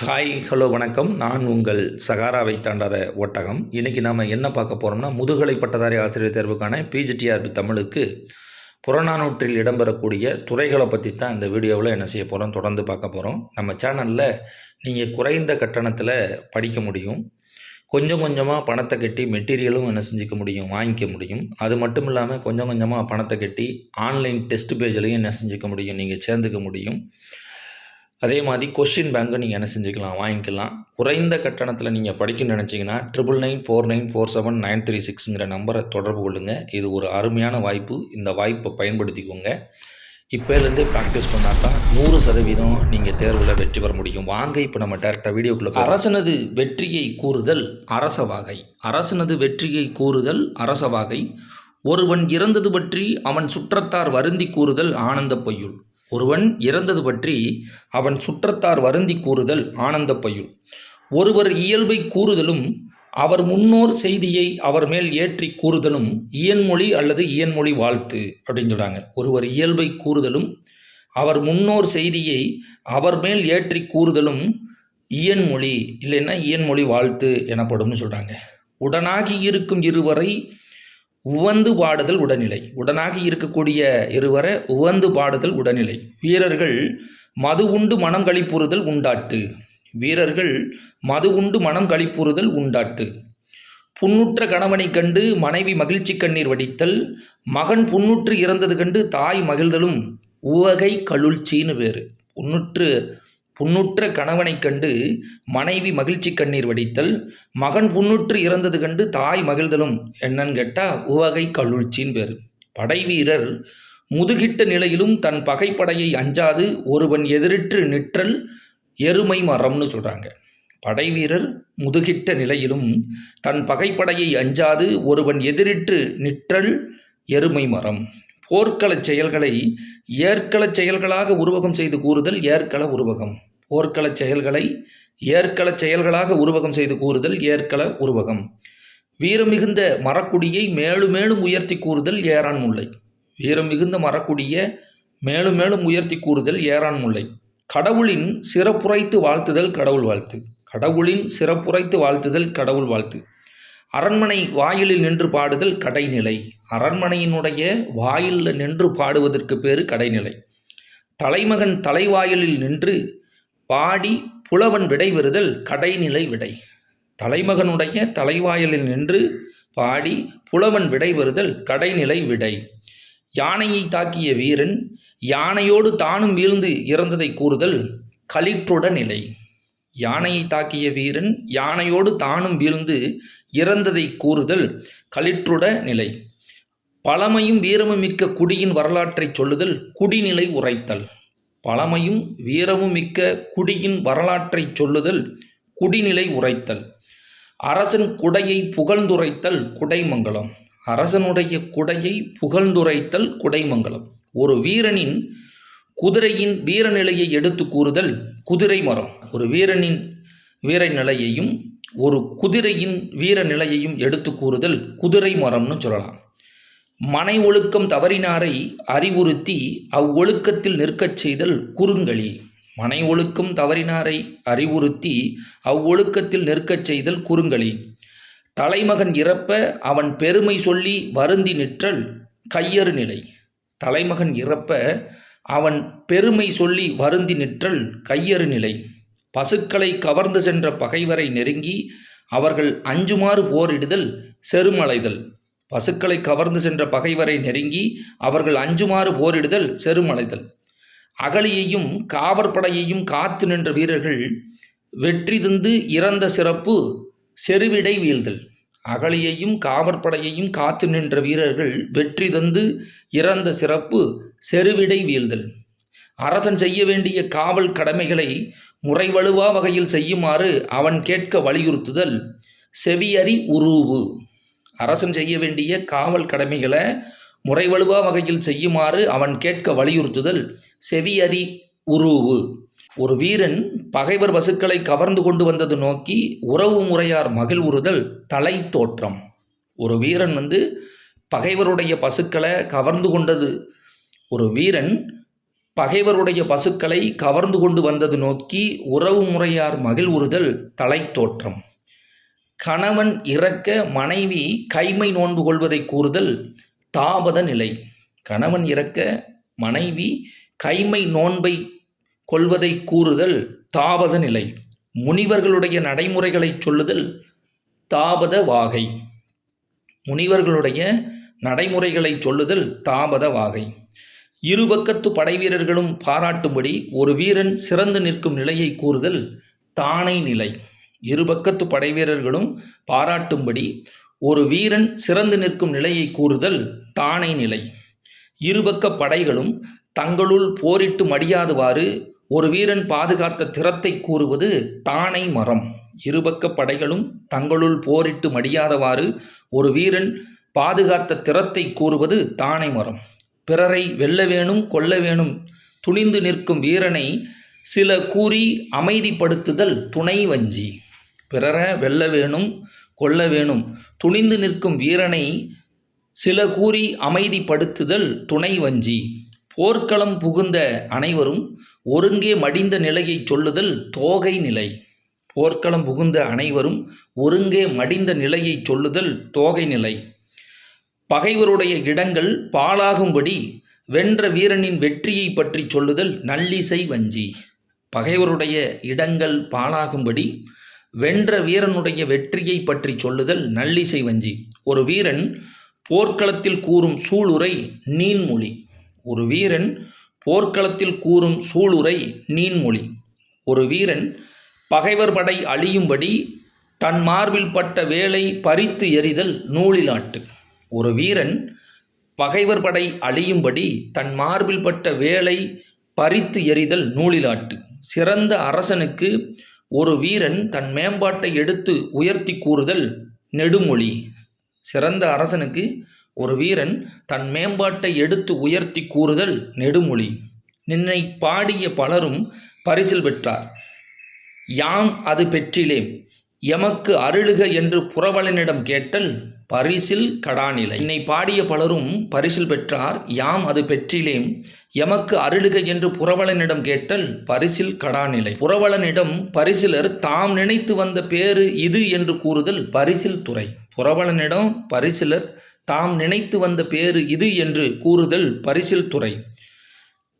Hi hello வணக்கம். நான் உங்கள் சகாராவை தாண்டாத ஒட்டகம். இன்றைக்கி நாம் என்ன பார்க்க போகிறோம்னா முதுகலை பட்டதாரி ஆசிரியர் தேர்வுக்கான பிஜிடிஆர்பி தமிழுக்கு புறநானூற்றில் இடம்பெறக்கூடிய துறைகளை பற்றி தான் இந்த வீடியோவில் என்ன செய்ய போகிறோம் தொடர்ந்து பார்க்க போகிறோம் நம்ம சேனலில் நீங்கள் குறைந்த கட்டணத்தில் படிக்க முடியும். கொஞ்சம் கொஞ்சமாக பணத்தை கட்டி மெட்டீரியலும் என்ன செஞ்சுக்க முடியும் வாங்கிக்க முடியும். அது மட்டும் இல்லாமல் கொஞ்சம் கொஞ்சமாக பணத்தை கட்டி ஆன்லைன் டெஸ்ட் பேஜ்லையும் என்ன செஞ்சுக்க முடியும் நீங்கள் சேர்ந்துக்க முடியும். அதே மாதிரி கொஷின் பேங்க்கு நீங்கள் என்ன செஞ்சுக்கலாம்? வாங்கிக்கலாம். குறைந்த கட்டணத்தில் நீங்கள் படிக்கணும்னு நினச்சிங்கன்னா triple nine four nine four seven nine three சிக்ஸுங்கிற நம்பரை தொடர்பு கொள்ளுங்கள் இது ஒரு அருமையான வாய்ப்பு. இந்த வாய்ப்பை பயன்படுத்திக்கோங்க. இப்போலேருந்தே ப்ராக்டிஸ் பண்ணால் தான் நூறு சதவீதம் நீங்கள் தேர்வில் வெற்றி பெற முடியும். வாங்க இப்போ நம்ம டேரெக்டாக வீடியோக்குள்ளே அரசனது வெற்றியை கூறுதல் அரசவாகை அரசனது வெற்றியை கூறுதல் அரசவாகை ஒருவன் இறந்தது பற்றி அவன் சுற்றத்தார் வருந்தி கூறுதல் ஆனந்த பொய்யுள். ஒருவன் இறந்தது பற்றி அவன் சுற்றத்தார் வருந்தி கூறுதல் ஆனந்த பயுள். ஒருவர் இயல்பை கூறுதலும் அவர் முன்னோர் செய்தியை அவர் மேல் ஏற்றி கூறுதலும் இயன்மொழி அல்லது இயன்மொழி வாழ்த்து அப்படின்னு சொல்கிறாங்க ஒருவர் இயல்பை கூறுதலும் அவர் முன்னோர் செய்தியை அவர் மேல் ஏற்றி கூறுதலும் இயன்மொழி இல்லைன்னா இயன்மொழி வாழ்த்து எனப்படும்னு சொல்கிறாங்க உடனாகி இருக்கும் இருவரை உவந்து பாடுதல் உடனிலை. உடனாக இருக்கக்கூடிய இருவர உவந்து பாடுதல் உடனிலை. வீரர்கள் மது உண்டு மனம் கழிப்புறுதல் உண்டாட்டு. வீரர்கள் மது உண்டு மனம் கழிப்புறுதல் உண்டாட்டு. புண்ணுற்ற கணவனை கண்டு மனைவி மகிழ்ச்சி கண்ணீர் வடித்தல். மகன் புண்ணுற்று இறந்தது கண்டு தாய் மகிழ்தலும். உவகை கழுழ்ச்சின்னு வேறு. புண்ணுற்று புண்ணுற்ற கணவனைக் கண்டு மனைவி மகிழ்ச்சி கண்ணீர் வடித்தல் மகன் புண்ணுற்று இறந்தது கண்டு தாய் மகிழ்தலும் என்னன்னு கேட்டால் உவகை கழுழ்ச்சின்னு பேர். படைவீரர் முதுகிட்ட நிலையிலும் தன் பகைப்படையை அஞ்சாது ஒருவன் எதிரிற்று நிற்றல் எருமை மரம்னு சொல்கிறாங்க படைவீரர் முதுகிட்ட நிலையிலும் தன் பகைப்படையை அஞ்சாது ஒருவன் எதிரிட்டு நிற்றல் எருமை மரம். போர்க்களச் செயல்களை ஏற்களச் செயல்களாக உருவகம் செய்து கூறுதல் ஏற்கள உருவகம். போர்க்களச் செயல்களை ஏற்களச் செயல்களாக உருவகம் செய்து கூறுதல் ஏற்கள உருவகம். வீரம் மிகுந்த மரக்குடியை மேலும் மேலும் உயர்த்தி கூறுதல் ஏறான் முல்லை. வீரம் மிகுந்த மரக்குடிய மேலும் மேலும் உயர்த்தி கூறுதல் ஏறான் முல்லை. கடவுளின் சிறப்புரைத்து வாழ்த்துதல் கடவுள் வாழ்த்து. கடவுளின் சிறப்புரைத்து வாழ்த்துதல் கடவுள் வாழ்த்து. அரண்மனை வாயிலில் நின்று பாடுதல் கடைநிலை. அரண்மனையினுடைய வாயிலில் நின்று பாடுவதற்கு பேர் கடைநிலை. தலைமகன் தலைவாயிலில் நின்று பாடி புலவன் விடைபெறுதல் கடைநிலை விடை. தலைமகனுடைய தலைவாயலில் நின்று பாடி புலவன் விடைபெறுதல் கடைநிலை விடை. யானையை தாக்கிய வீரன் யானையோடு தானும் வீழ்ந்து இறந்ததை கூறுதல் களிற்றுட நிலை. யானையை தாக்கிய வீரன் யானையோடு தானும் வீழ்ந்து இறந்ததை கூறுதல் களிற்றுட நிலை. பழமையும் வீரமும் மிக்க குடியின் வரலாற்றை சொல்லுதல் குடிநிலை உரைத்தல். பழமையும் வீரமும் மிக்க குடியின் வரலாற்றை சொல்லுதல் குடிநிலை உரைத்தல். அரசன் குடையை புகழ்ந்துரைத்தல் குடைமங்கலம். அரசனுடைய குடையை புகழ்ந்துரைத்தல் குடைமங்கலம். ஒரு வீரனின் குதிரையின் வீரநிலையை எடுத்து கூறுதல் குதிரை மரம். ஒரு வீரனின் வீர நிலையையும் ஒரு குதிரையின் வீர நிலையையும் எடுத்து கூறுதல் குதிரை மரம்னு சொல்லலாம். மனை ஒழுக்கம் தவறினாரை அறிவுறுத்தி அவ்வொழுக்கத்தில் நிற்கச் செய்தல் குறுங்களி மனை ஒழுக்கம் தவறினாரை அறிவுறுத்தி அவ்வொழுக்கத்தில் நிற்கச் செய்தல் குறுங்களி தலைமகன் இறப்ப அவன் பெருமை சொல்லி வருந்தி நிற்றல் கையறு நிலை. தலைமகன் இறப்ப அவன் பெருமை சொல்லி வருந்தி நிற்றல் கையறு நிலை. பசுக்களை கவர்ந்து சென்ற பகைவரை நெருங்கி அவர்கள் அஞ்சுமாறு போரிடுதல் செருமலைதல். பசுக்களை கவர்ந்து சென்ற பகைவரை நெருங்கி அவர்கள் அஞ்சுமாறு போரிடுதல் செருமலைதல். அகலியையும் காவற்படையையும் காத்து நின்ற வீரர்கள் வெற்றி தந்து இறந்த சிறப்பு செருவிடை வீழ்தல். அகலியையும் காவற்படையையும் காத்து நின்ற வீரர்கள் வெற்றி தந்து இறந்த சிறப்பு செருவிடை வீழ்தல். அரசன் செய்ய வேண்டிய காவல் கடமைகளை முறைவழுவா வகையில் செய்யுமாறு அவன் கேட்க வலியுறுத்துதல். செவியறி உருவு. அரசன் செய்ய வேண்டிய காவல் கடமைகளை முறைவழுவா வகையில் செய்யுமாறு அவன் கேட்க வலியுறுத்துதல். செவியறி உருவு. ஒரு வீரன் பகைவர் பசுக்களை கவர்ந்து கொண்டு வந்தது நோக்கி உறவு முறையார் மகிழ்வுறுதல் தலை தோற்றம் ஒரு வீரன் வந்து பகைவருடைய பசுக்களை கவர்ந்து கொண்டது. ஒரு வீரன் பகைவருடைய பசுக்களை கவர்ந்து கொண்டு வந்தது நோக்கி உறவு முறையார் மகிழ்வுறுதல் தலைத்தோற்றம். கணவன் இறக்க மனைவி கைமை நோன்பு கொள்வதை கூறுதல் தாபத நிலை. கணவன் இறக்க மனைவி கைமை நோன்பை கொள்வதை கூறுதல் தாபத நிலை. முனிவர்களுடைய நடைமுறைகளை சொல்லுதல் தாபத வாகை. முனிவர்களுடைய நடைமுறைகளை சொல்லுதல் தாபத வாகை. இருபக்கத்து படைவீரர்களும் பாராட்டும்படி ஒரு வீரன் சிறந்து நிற்கும் நிலையை கூறுதல் தானை நிலை. இருபக்கத்து படைவீரர்களும் பாராட்டும்படி ஒரு வீரன் சிறந்து நிற்கும் நிலையை கூறுதல் தானை நிலை. இருபக்க படைகளும் தங்களுள் போரிட்டு மடியாதவாறு ஒரு வீரன் பாதுகாத்த திறத்தை கூறுவது தானை மரம். இருபக்க படைகளும் தங்களுள் போரிட்டு மடியாதவாறு ஒரு வீரன் பாதுகாத்த திறத்தை கூறுவது தானை மரம். பிறரை வெல்ல வேணும் கொல்ல வேணும் துணிந்து நிற்கும் வீரனை சில கூறி அமைதிப்படுத்துதல் துணை வஞ்சி. பிறரை வெல்ல வேணும் கொல்ல வேணும் துணிந்து நிற்கும் வீரனை சில கூறி அமைதிப்படுத்துதல் துணை வஞ்சி. போர்க்களம் புகுந்த அனைவரும் ஒருங்கே மடிந்த நிலையை சொல்லுதல் தோகை நிலை. போர்க்களம் புகுந்த அனைவரும் ஒருங்கே மடிந்த நிலையை சொல்லுதல் தோகை நிலை. பகைவருடைய இடங்கள் பாழாகும்படி வென்ற வீரனின் வெற்றியை பற்றி சொல்லுதல் நல்லிசை வஞ்சி. பகைவருடைய இடங்கள் பாழாகும்படி வென்ற வீரனுடைய வெற்றியை பற்றி சொல்லுதல் நல்லிசை வஞ்சி. ஒரு வீரன் போர்க்களத்தில் கூறும் சூளுரை நீன்மொழி ஒரு வீரன் போர்க்களத்தில் கூறும் சூளுரை நீன்மொழி. ஒரு வீரன் பகைவர் படை அழியும்படி தன் மார்பில் பட்ட வேலை பறித்து எறிதல் நூலிலாட்டு. ஒரு வீரன் பகைவர் படை அழியும்படி தன் மார்பில் பட்ட வேலை பறித்து எறிதல் நூலிலாட்டு. சிறந்த அரசனுக்கு ஒரு வீரன் தன் மேம்பாட்டை எடுத்து உயர்த்தி கூறுதல் நெடுமொழி. சிறந்த அரசனுக்கு ஒரு வீரன் தன் மேம்பாட்டை எடுத்து உயர்த்தி கூறுதல் நெடுமொழி. நின்னை பாடிய பலரும் பரிசில் பெற்றார். யாம் அது பெற்றிலேம் எமக்கு அருளுக என்று புறவலனிடம் கேட்டல் பரிசில் கடாநிலை. என்னை பாடிய பலரும் பரிசில் பெற்றார். யாம் அது பெற்றிலேம் எமக்கு அருளுக என்று புறவலனிடம் கேட்டல் பரிசில் கடாநிலை. புறவலனிடம் பரிசிலர் தாம் நினைத்து வந்த பேரு இது என்று கூறுதல் பரிசில் துறை. புறவலனிடம் பரிசிலர் தாம் நினைத்து வந்த பேறு இது என்று கூறுதல் பரிசில் துறை.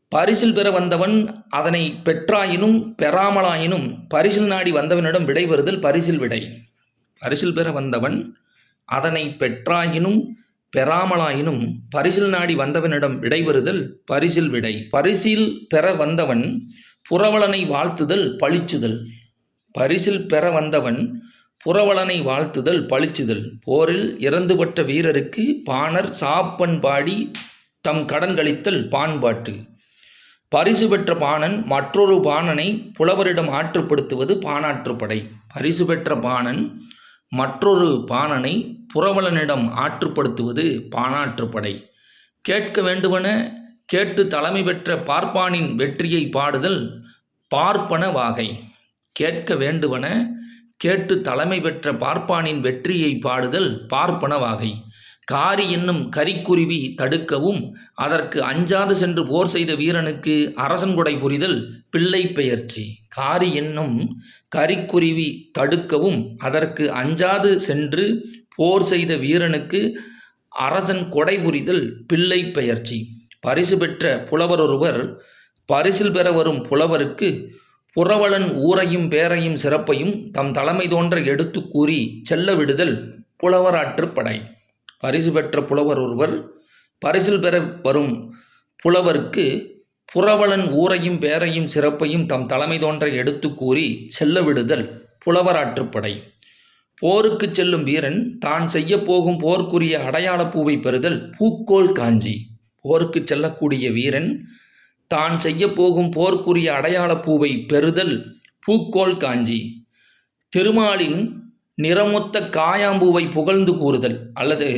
பரிசில் பெற வந்தவன் அதனை பெற்றாயினும் பெறாமலாயினும் பரிசில் நாடி வந்தவனிடம் விடை வருதல் பரிசில் விடை. பரிசில் பெற வந்தவன் அதனை பெற்றாயினும் பெறாமலாயினும் பரிசில் நாடி வந்தவனிடம் விடைபெறுதல் பரிசில் விடை. பரிசில் பெற வந்தவன் புறவலனை வாழ்த்துதல் பழிச்சுதல். பரிசில் பெற வந்தவன் புறவலனை வாழ்த்துதல் பழிச்சுதல். போரில் இறந்துபட்ட வீரருக்கு பாணர் சாப்பன் பாடி தம் கடன் கழித்தல் பாண்பாட்டு பரிசு பெற்ற பாணன் மற்றொரு பாணனை புலவரிடம் ஆற்றுப்படுத்துவது பாணாற்றுப்படை பரிசு பெற்ற பாணன் மற்றொரு பாணனை புறவளனிடம் ஆற்றுப்படுத்துவது பாணாற்றுப்படை கேட்க வேண்டுவன கேட்டு தலைமை பெற்ற பார்ப்பானின் வெற்றியை பாடுதல் பார்ப்பன வாகை. கேட்க வேண்டுவன கேட்டு தலைமை பெற்ற பார்ப்பானின் வெற்றியை பாடுதல் பார்ப்பன வாகை காரி என்னும் கரிக்குருவி தடுக்கவும் அதற்கு அஞ்சாது சென்று போர் செய்த வீரனுக்கு அரசன்கொடை புரிதல் பிள்ளை பெயர்ச்சி. காரி என்னும் கரிக்குருவி தடுக்கவும் அதற்கு அஞ்சாது சென்று போர் செய்த வீரனுக்கு அரசன் கொடை புரிதல் பிள்ளை பெயர்ச்சி. பரிசு பெற்ற புலவர் ஒருவர் பரிசில் பெற வரும் புலவருக்கு புறவலன் ஊரையும் பேரையும் சிறப்பையும் தம் தலைமை தோன்ற எடுத்து கூறி செல்ல விடுதல் புலவராற்றுப்படை பரிசு பெற்ற புலவர் ஒருவர் பரிசில் பெற வரும் புலவருக்கு புறவலன் ஊரையும் பேரையும் சிறப்பையும் தம் தலைமை தோன்ற எடுத்து கூறி செல்ல விடுதல் புலவராற்றுப்படை போருக்கு செல்லும் வீரன் தான் செய்ய போகும் போர்க்குரிய அடையாளப் பூவை பெறுதல் பூக்கோள் காஞ்சி. போருக்கு செல்லக்கூடிய வீரன் தான் செய்ய போகும் போர்க்குரிய அடையாளப் பூவை பெறுதல் பூக்கோள் காஞ்சி. திருமாலின் நிறமொத்த காயாம்பூவை புகழ்ந்து கூறுதல் அல்லது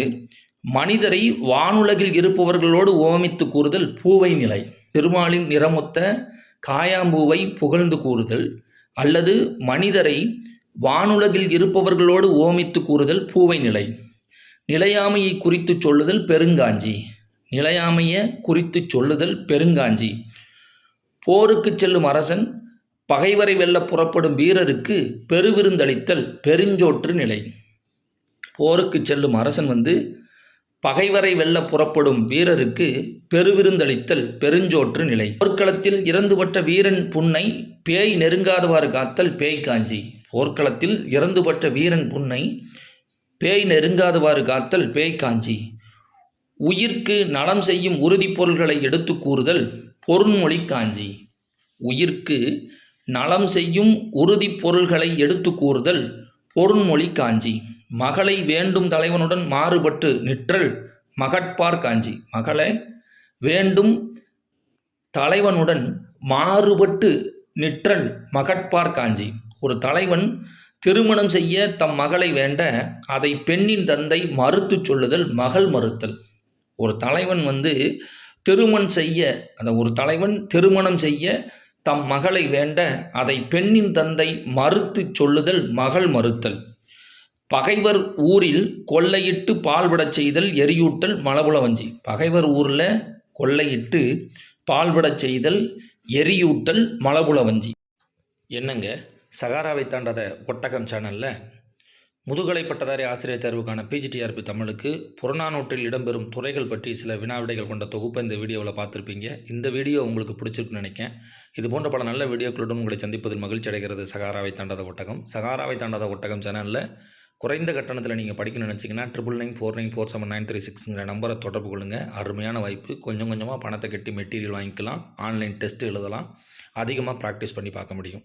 மனிதரை வானுலகில் இருப்பவர்களோடு ஓமித்து கூறுதல் பூவை நிலை. திருமாலின் நிறமொத்த காயாம்பூவை புகழ்ந்து கூறுதல் அல்லது மனிதரை வானுலகில் இருப்பவர்களோடு ஓமித்து கூறுதல் பூவை நிலை. நிலையாமையை குறித்து சொல்லுதல் பெருங்காஞ்சி. நிலையாமைய குறித்து சொல்லுதல் பெருங்காஞ்சி. போருக்கு செல்லும் அரசன் பகைவரை வெல்ல புறப்படும் வீரருக்கு பெருவிருந்தளித்தல் பெருஞ்சோற்று நிலை. போருக்கு செல்லும் அரசன் வந்து பகைவரை வெல்ல புறப்படும் வீரருக்கு பெருவிருந்தளித்தல் பெருஞ்சோற்று நிலை. போர்க்களத்தில் இறந்துபட்ட வீரன் புன்னை பேய் நெருங்காதவாறு காத்தல் பேய் காஞ்சி. போர்க்களத்தில் இறந்துபட்ட வீரன் புன்னை பேய் நெருங்காதவாறு காத்தல் பேய் காஞ்சி. உயிர்க்கு நலம் செய்யும் உறுதிப் பொருள்களை எடுத்து கூறுதல் பொருண்மொழி காஞ்சி. உயிர்க்கு நலம் செய்யும் உறுதிப் பொருள்களை எடுத்து கூறுதல் பொருண்மொழி காஞ்சி. மகளை வேண்டும் தலைவனுடன் மாறுபட்டு நிற்றல் மகட்பார் காஞ்சி. மகளை வேண்டும் தலைவனுடன் மாறுபட்டு நிற்றல் மகட்பார் காஞ்சி. ஒரு தலைவன் திருமணம் செய்ய தம் மகளை வேண்ட அதை பெண்ணின் தந்தை மறுத்துச் சொல்லுதல் மகள் மறுத்தல். ஒரு தலைவன் வந்து திருமணம் செய்ய அந்த ஒரு தலைவன் திருமணம் செய்ய தம் மகளை வேண்ட அதை பெண்ணின் தந்தை மறுத்துச் சொல்லுதல் மகள் மறுத்தல். பகைவர் ஊரில் கொள்ளையிட்டு பால்விடச் செய்தல் எரியூட்டல் மலபுலவஞ்சி பகைவர் ஊரில் கொள்ளையிட்டு பால்விடச் செய்தல் எரியூட்டல் மலபுலவஞ்சி என்னங்க? சகாராவை தாண்டாத ஒட்டகம் சேனலில் முதுகலை பட்டதாரி ஆசிரியர் தேர்வுக்கான பிஜிடிஆர்பி தமிழுக்கு புறநானூற்றில் இடம்பெறும் துறைகள் பற்றி சில வினாவிடைகள் கொண்ட தொகுப்பை இந்த வீடியோவில் பார்த்துருப்பீங்க. இந்த வீடியோ உங்களுக்கு பிடிச்சிருக்குன்னு நினைக்கிறேன். இது போன்ற பல நல்ல வீடியோக்களுடன் உங்களை சந்திப்பதில் மகிழ்ச்சி அடைகிறது சகாராவை தாண்டாத ஒட்டகம். சகாராவை தாண்டாத ஒட்டகம் சேனலில் குறைந்த கட்டணத்தில் நீங்கள் படிக்கணும்னு நினச்சிங்கன்னா triple nine four nine four seven nine three சிக்ஸுங்கிற நம்பரை தொடர்பு கொள்ளுங்கள் அருமையான வாய்ப்பு. கொஞ்சம் கொஞ்சமாக பணத்தை கட்டி மெட்டீரியல் வாங்கிக்கலாம். ஆன்லைன் டெஸ்ட் எழுதலாம். அதிகமாக ப்ராக்டிஸ் பண்ணி பார்க்க முடியும்.